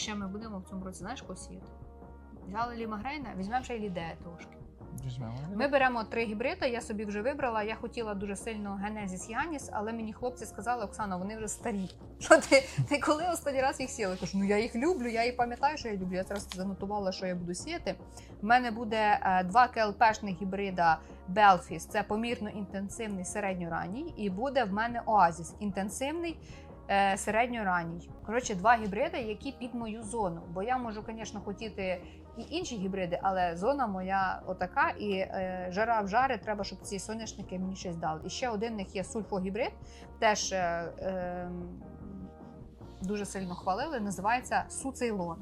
ще ми будемо в цьому році, знаєш, кого сіяти? Взяли лімагрейна, візьмемо ще й лідея трошки. Візьмемо. Ми беремо три гібриди, я собі вже вибрала. Я хотіла дуже сильно Генезіс Яніс, але мені хлопці сказали, Оксана, вони вже старі. Що ти, ти коли останній раз їх сіяла? Кажу, ну я їх люблю, я і пам'ятаю, що я люблю. Я зараз занотувала, що я буду сіяти. У мене буде е, два КЛПшних гібрида Белфіс, це помірно інтенсивний середньоранній, і буде в мене Оазіс інтенсивний. Е, Середньоранній. Коротше, два гібриди, які під мою зону. Бо я можу, звісно, хотіти і інші гібриди, але зона моя отака, і е, жара в жари, треба, щоб ці соняшники мені щось дали. І ще один в них є сульфогібрид, теж е, е, дуже сильно хвалили, називається Суцейлон.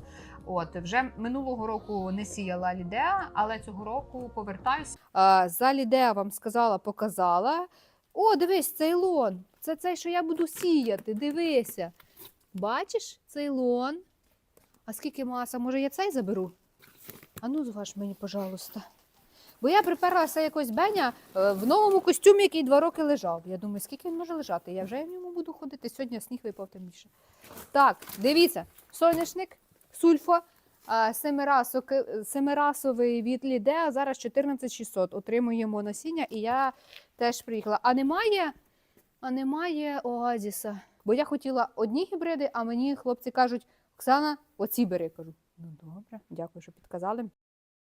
От вже минулого року не сіяла лідеа, але цього року повертаюся. За лідеа вам сказала, показала. О, дивись, цейлон. Це цей, що я буду сіяти. Дивися. Бачиш, цейлон. А скільки маса? Може, я цей заберу? А ну, зваж мені, пожалуйста. Бо я приперлася якось Беня е, в новому костюмі, який два роки лежав. Я думаю, скільки він може лежати? Я вже в ньому буду ходити. Сьогодні сніг випав тим більше. Так, дивіться, соняшник, сульфо, а, семирасок- семирасовий від Лідеа, зараз 14600. Отримуємо насіння, і я теж приїхала. А немає, а немає оазіса. Бо я хотіла одні гібриди, а мені хлопці кажуть, Оксана, оці бери. Кажу, ну добре, дякую, що підказали.